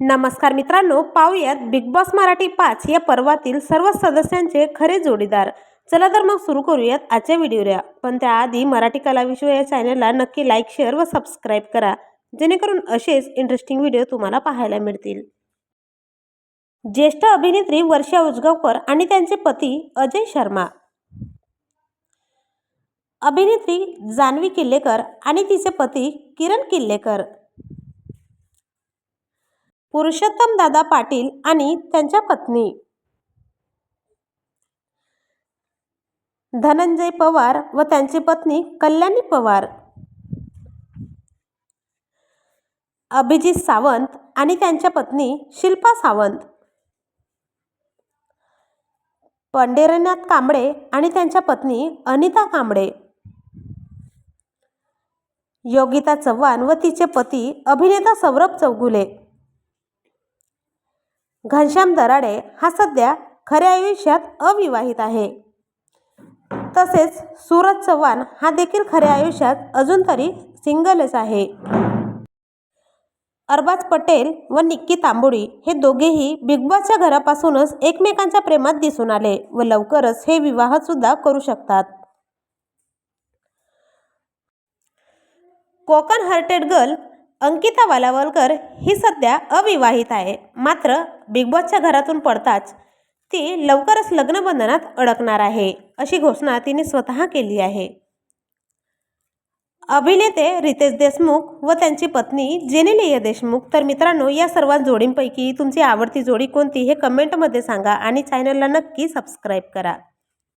नमस्कार मित्रांनो पाहूयात बिग बॉस मराठी पाच या पर्वातील सर्व सदस्यांचे खरे जोडीदार. चला तर मग सुरू करूयात आजच्या व्हिडिओला. पण त्याआधी मराठी कलाविश्व या चॅनलला नक्की लाईक शेअर व सबस्क्राईब करा. जेणेकरून असेच इंटरेस्टिंग व्हिडिओ तुम्हाला पाहायला मिळतील. ज्येष्ठ अभिनेत्री वर्षा उजगावकर आणि त्यांचे पती अजय शर्मा. अभिनेत्री जान्हवी किल्लेकर आणि तिचे पती किरण किल्लेकर. पुरुषोत्तम दादा पाटील आणि त्यांच्या पत्नी. धनंजय पवार व त्यांची पत्नी कल्याणी पवार. अभिजित सावंत आणि त्यांच्या पत्नी शिल्पा सावंत. पंढेरनाथ कांबळे आणि त्यांच्या पत्नी अनिता कांबळे. योगिता चव्हाण व तिचे पती अभिनेता सौरभ चौगुले. घनश्याम दराडे हा सध्या खऱ्या आयुष्यात अविवाहित आहे. तसेच सूरज चव्हाण हा देखील खऱ्या आयुष्यात अजून तरी सिंगलच आहे. अरबाज पटेल व निक्की तांबोळी हे दोघेही बिग बॉसच्या घरापासूनच एकमेकांच्या प्रेमात दिसून आले व लवकरच हे विवाहसुद्धा करू शकतात. कोकण हर्टेड गर्ल अंकिता वालावलकर ही सध्या अविवाहित आहे. मात्र बिग बॉसच्या घरातून पडताच ती लवकरच लग्नबंधनात अडकणार आहे अशी घोषणा तिने स्वतः केली आहे. अभिनेते रितेश देशमुख व त्यांची पत्नी जेनेलिया देशमुख तर मित्रांनो या सर्व जोडींपैकी तुमची आवडती जोडी कोणती हे कमेंटमध्ये सांगा आणि चॅनलला नक्की सबस्क्राईब करा.